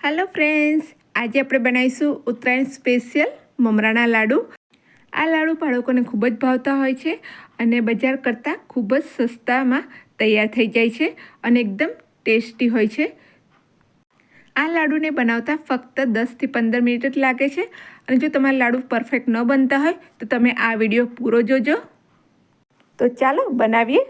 Hello friends આજે આપણે બનાવીશું ઉત્તરાયણ સ્પેશિયલ મમરાના લાડુ. આ લાડુ બાળકોને ખૂબ જ ભાવતા હોય છે અને બજાર કરતાં ખૂબ જ સસ્તામાં તૈયાર થઈ જાય છે અને એકદમ ટેસ્ટી હોય છે. આ લાડુને બનાવતા ફક્ત દસથી પંદર મિનિટ જ લાગે છે અને જો તમારા લાડુ પરફેક્ટ ન બનતા હોય તો તમે આ વીડિયો પૂરો જોજો. તો ચાલો બનાવીએ.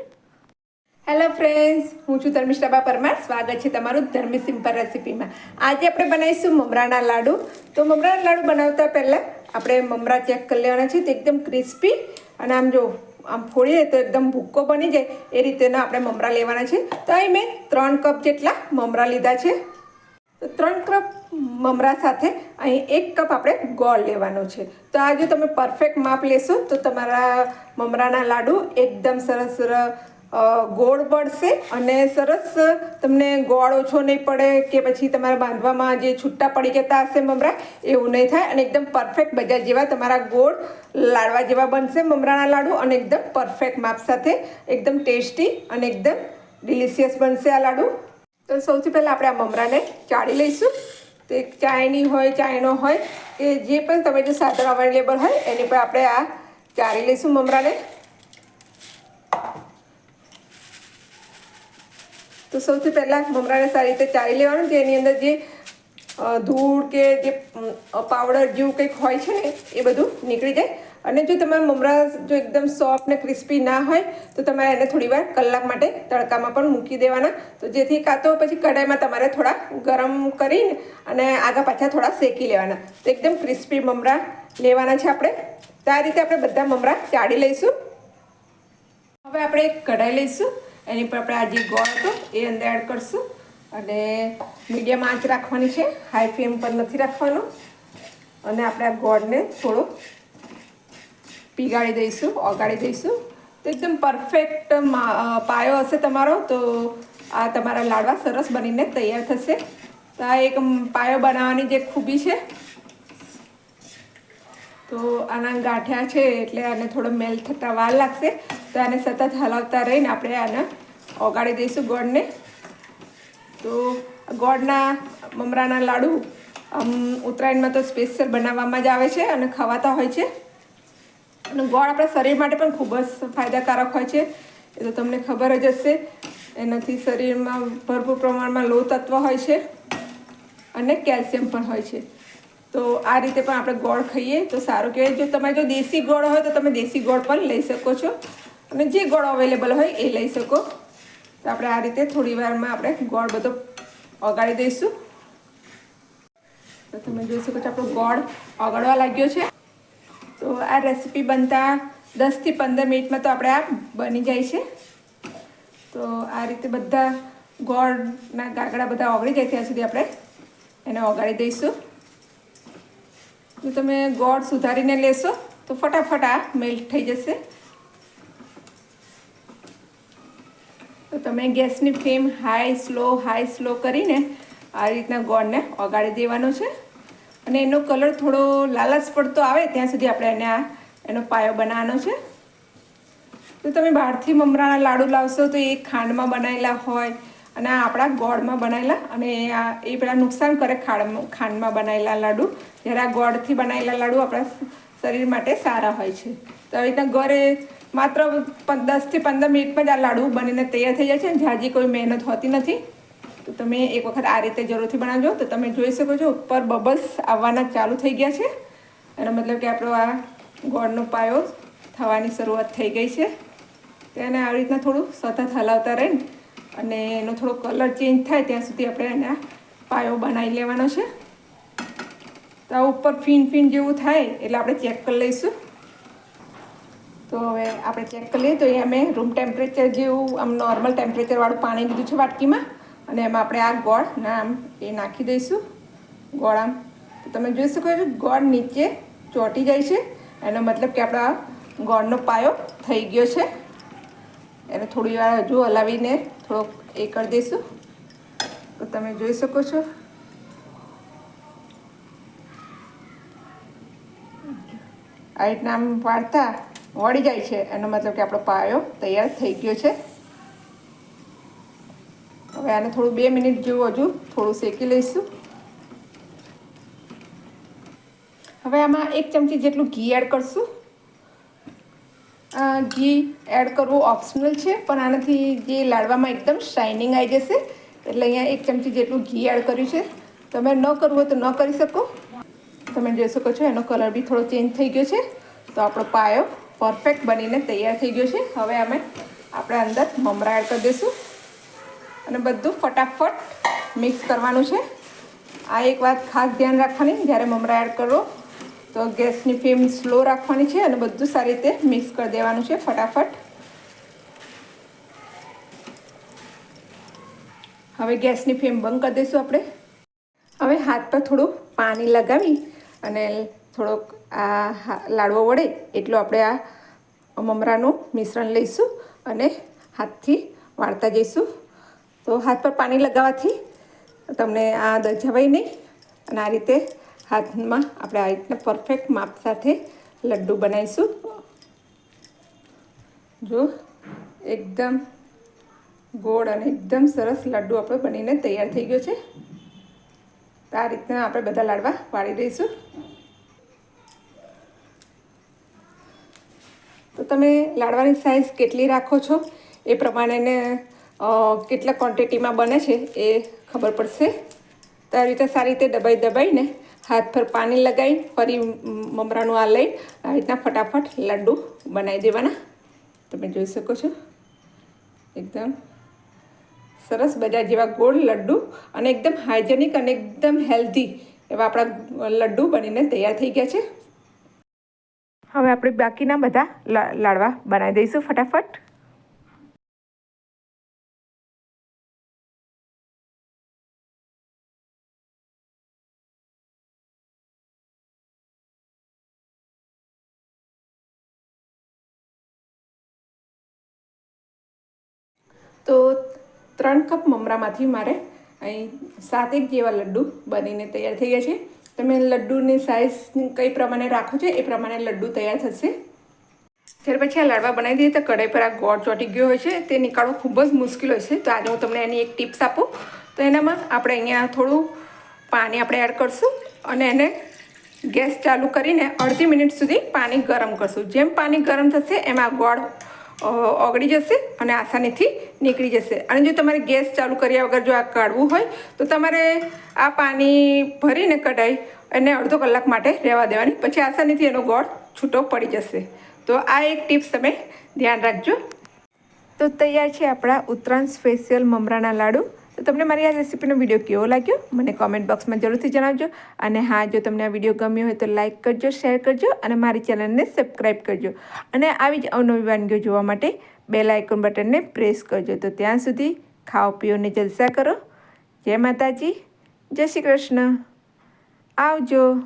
હેલો ફ્રેન્ડ્સ હું છું ધર્મિષ્ઠાબા પરમાર. સ્વાગત છે તમારું ધર્મી સિમ્પલ રેસીપીમાં. આજે આપણે બનાવીશું મમરાના લાડુ. તો મમરાના લાડુ બનાવતા પહેલાં આપણે મમરા ચેક કરી લેવાના છે. તે એકદમ ક્રિસ્પી અને આમ જો આમ ફોડીએ તો એકદમ ભૂક્કો બની જાય. એ રીતેના આપણે મમરા લેવાના છે. તો અહીં મેં ત્રણ કપ જેટલા મમરા લીધા છે. તો ત્રણ કપ મમરા સાથે અહીં એક કપ આપણે ગોળ લેવાનો છે. તો આ જો તમે પરફેક્ટ માપ લેશો તો તમારા મમરાના લાડુ એકદમ સરસ સરસ ગોળ પડશે અને સરસ તમને ગોળ ઓછો નહીં પડે કે પછી તમારા બાંધવામાં જે છૂટા પડી જતા હશે મમરા, એવું નહીં થાય અને એકદમ પરફેક્ટ બજાર જેવા તમારા ગોળ લાડવા જેવા બનશે મમરાના લાડુ અને એકદમ પરફેક્ટ માપ સાથે, એકદમ ટેસ્ટી અને એકદમ ડિલિશિયસ બનશે આ લાડુ. તો સૌથી પહેલાં આપણે આ મમરાને ચાળી લઈશું. તે ચાયની હોય, ચાયનો હોય, કે જે પણ તમે જે સાધન અવેલેબલ હોય, એની પર આપણે આ ચાળી લઈશું મમરાને. તો સૌથી પહેલાં મમરાને સારી રીતે ચાળી લેવાનું એની અંદર જે ધૂળ કે જે પાવડર જેવું કંઈક હોય છે ને, એ બધું નીકળી જાય. અને જો તમારા મમરા જો એકદમ સોફ્ટ ને ક્રિસ્પી ના હોય, તો તમારે એને થોડી વાર કલાક માટે તડકામાં પણ મૂકી દેવાના. તો જેથી કાં તો પછી કઢાઈમાં તમારે થોડા ગરમ કરીને અને આગા પાછા થોડા શેકી લેવાના. તો એકદમ ક્રિસ્પી મમરા લેવાના છે આપણે. તો આ રીતે આપણે બધા મમરા ચાળી લઈશું. હવે આપણે કઢાઈ લઈશું. એની પર આપણે આ જે ગોળ હતો, એ અંદર એડ કરશું. અને મીડિયમ આંચ રાખવાની છે હાઈ ફ્લેમ પર નથી રાખવાનો. અને આપણે આ ગોળને થોડો પીગાળી દઈશું, ઓગાળી દઈશું. તો એકદમ પરફેક્ટ પાયો હશે તમારો, તો આ તમારા લાડવા સરસ બનીને તૈયાર થશે. તો આ એક પાયો બનાવવાની જે ખૂબી છે. તો આના ગાંઠિયા છે એટલે આને થોડો મેલ થતાં વાર લાગશે. તો આને સતત હલાવતા રહીને આપણે આને ઓગાળી દઈશું ગોળને. તો ગોળના મમરાના લાડુ, આમ ઉત્તરાયણમાં તો સ્પેશિયલ બનાવવામાં જ આવે છે અને ખવાતા હોય છે. અને ગોળ આપણા શરીર માટે પણ ખૂબ જ ફાયદાકારક હોય છે. એ તો તમને ખબર જ હશે. એનાથી શરીરમાં ભરપૂર પ્રમાણમાં લો તત્વ હોય છે અને કેલ્શિયમ પણ હોય છે. તો આ રીતે પણ આપણે ગોળ ખાઈએ. તો સારું કહેવાય, જો તમે જો દેશી ગોળ હોય તો તમે દેશી ગોળ પણ લઈ શકો છો. અને જે ગોળ અવેલેબલ હોય એ લઈ શકો. તો આપણે આ રીતે થોડી વારમાં આપણે ગોળ બધો ઓગાળી દઈશું. તો તમે જોઈ શકો છો આપણો ગોળ ઓગળવા લાગ્યો છે. તો આ રેસીપી બનતા દસથી પંદર મિનિટમાં તો આપણે આ બની જાય છે. તો આ રીતે બધા ગોળના ગાગડા બધા ઓગળી જાય ત્યાં સુધી આપણે એને ઓગાળી દઈશું. જો તમે ગોળ સુધારીને લેશો તો ફટાફટ આ મેલ્ટ થઈ જશે. તો તમે ગેસની flame high, slow high, slow કરીને આ રીતના ગોળને ઓગાળી દેવાનો છે. અને એનો કલર થોડો લાલચ પડતો આવે ત્યાં સુધી આપણે એને આ, એનો પાયો બનાવવાનો છે. તો તમે બહારથી મમરાના લાડુ લાવશો તો એ ખાંડમાં બનાવેલા હોય અને આ આપણા ગોળમાં બનાવેલા અને આ, એ પેલા નુકસાન કરે ખાડ, ખાંડમાં બનાવેલા લાડુ. જ્યારે આ ગોળથી બનાવેલા લાડુ આપણા શરીર માટે સારા હોય છે. તો આવી રીતના ઘરે માત્ર દસથી પંદર મિનિટમાં જ આ લાડુ બનીને તૈયાર થઈ જાય છે જાજી કોઈ મહેનત હોતી નથી, તો તમે એક વખત આ રીતે જરૂરથી બનાવજો. તો તમે જોઈ શકો છો, ઉપર બબલ્સ આવવાના ચાલુ થઈ ગયા છે. એનો મતલબ કે આપણો આ ગોળનો પાયો થવાની શરૂઆત થઈ ગઈ છે. તેને આવી રીતના થોડું સતત હલાવતા રહીને અને એનો થોડો કલર ચેન્જ થાય ત્યાં સુધી આપણે એને પાયો બનાવી લેવાનો છે. તો ઉપર ફીન ફીન જેવું થાય એટલે આપણે ચેક કરી લઈશું. તો હવે આપણે ચેક કરી લઈએ. તો અહીંયા મેં રૂમ ટેમ્પરેચર જેવું, આમ નોર્મલ ટેમ્પરેચરવાળું પાણી લીધું છે વાટકીમાં. અને એમાં આપણે આ ગોળ, ના એ નાખી દઈશું. ગોળ આમ. તો તમે જોઈ શકો છો, ગોળ નીચે ચોંટી જાય છે. એનો મતલબ કે આપણા ગોળનો પાયો થઈ ગયો છે. એને થોડી વાર હજુ હલાવીને થોડોક એ કરી દઈશું. તો તમે જોઈ શકો છો. આ રીતના આમ વાળતા વળી જાય છે. એનો મતલબ કે આપણો પાયો તૈયાર થઈ ગયો છે. હવે આને થોડું બે મિનિટ જેવું હજુ થોડું શેકી લઈશું. હવે આમાં એક ચમચી જેટલું ઘી એડ કરશું. ઘી એડ કરવું ઓપ્શનલ છે, પણ આનાથી જે લાડવામાં એકદમ શાઇનિંગ આવી જશે. એટલે અહીંયા એક ચમચી જેટલું ઘી એડ કર્યું છે. તમે ન કરવું હોય તો ન કરી શકો. તમે જોઈ શકો છો, એનો કલર બી થોડો ચેન્જ થઈ ગયો છે. તો આપણો પાયો પરફેક્ટ બનીને તૈયાર થઈ ગયો છે. હવે અમે આપણે અંદર મમરા એડ કરી દઈશું અને બધું ફટાફટ મિક્સ કરવાનું છે. આ એક વાત ખાસ ધ્યાન રાખવાની, જ્યારે મમરા એડ કરો તો ગેસની ફ્લેમ સ્લો રાખવાની છે અને બધું સારી રીતે મિક્સ કરી દેવાનું છે ફટાફટ. હવે ગેસની ફ્લેમ બંધ કરી દઈશું આપણે. હવે હાથ પર થોડું પાણી લગાવી અને થોડોક આ લાડવો વળે એટલું આપણે આ મમરાનું મિશ્રણ લઈશું અને હાથથી વાળતા જઈશું. તો હાથ પર પાણી લગાવવાથી તમને આ દજાવાય નહીં અને આ રીતે હાથમાં આપણે આ રીતના પરફેક્ટ માપ સાથે લડ્ડુ બનાવીશું. જો એકદમ ગોળ અને એકદમ સરસ લડ્ડુ આપણો બનીને તૈયાર થઈ ગયો છે. તો આ રીતના આપણે બધા લાડવા વાળી દઈશું. તમે લાડવાની સાઇઝ કેટલી રાખો છો? એ પ્રમાણેને કેટલા ક્વોન્ટિટીમાં બને છે એ ખબર પડશે. તો આ રીતે સારી રીતે દબાઈ દબાઈને હાથ પર પાણી લગાવી ફરી મમરાનું આ લઈ, આ રીતના ફટાફટ લડ્ડુ બનાવી દેવાના. તમે જોઈ શકો છો. એકદમ સરસ બજાર જેવા ગોળ લડ્ડુ અને એકદમ હાઇજેનિક અને એકદમ હેલ્ધી એવા આપણા લડ્ડુ બનીને તૈયાર થઈ ગયા છે. હવે આપણે બાકીના બધા લાડવા બનાવી દઈશું ફટાફટ. તો ત્રણ કપ મમરામાંથી મારે અહીં સાતેક જેવા લડ્ડુ બનીને તૈયાર થઈ ગયા છે. તમે લડ્ડુની સાઇઝ કઈ પ્રમાણે રાખો છો? એ પ્રમાણે લડ્ડુ તૈયાર થશે. ત્યાર પછી આ લાડવા બનાવી દઈએ તો કઢાઈ પર આ ગોળ ચોટી ગયો હોય છે. તે નીકાળવો ખૂબ જ મુશ્કેલ હોય છે. તો આજે હું તમને એની એક ટિપ્સ આપું. તો એનામાં આપણે અહીંયા થોડું પાણી આપણે એડ કરશું અને એને ગેસ ચાલુ કરીને અડધી મિનિટ સુધી પાણી ગરમ કરશું. જેમ પાણી ગરમ થશે, એમાં ગોળ ઓગળી જશે અને આસાનીથી નીકળી જશે. અને જો તમારે ગેસ ચાલુ કર્યા વગર જો આ કાઢવું હોય, તો તમારે આ પાણી ભરીને કઢાઈ એને અડધો કલાક માટે રહેવા દેવાની. પછી આસાનીથી એનો ગોળ છૂટો પડી જશે. તો આ એક ટિપ્સ તમે ધ્યાન રાખજો. તો તૈયાર છે આપણા ઉત્તરાયણ સ્પેશિયલ મમરાના લાડુ. તો તમને મારી આ રેસીપીનો વીડિયો કેવો લાગ્યો? મને કોમેન્ટ બોક્સમાં જરૂરથી જણાવજો. અને હા, જો તમને આ વીડિયો ગમ્યો હોય તો લાઇક કરજો શેર કરજો અને મારી ચેનલને સબસ્ક્રાઈબ કરજો. અને આવી જ અવનવી વાનગીઓ જોવા માટે બેલ આઇકોન બટનને પ્રેસ કરજો. તો ત્યાં સુધી ખાઓ પીઓને જલસા કરો. જય માતાજી. જય શ્રી કૃષ્ણ. આવજો.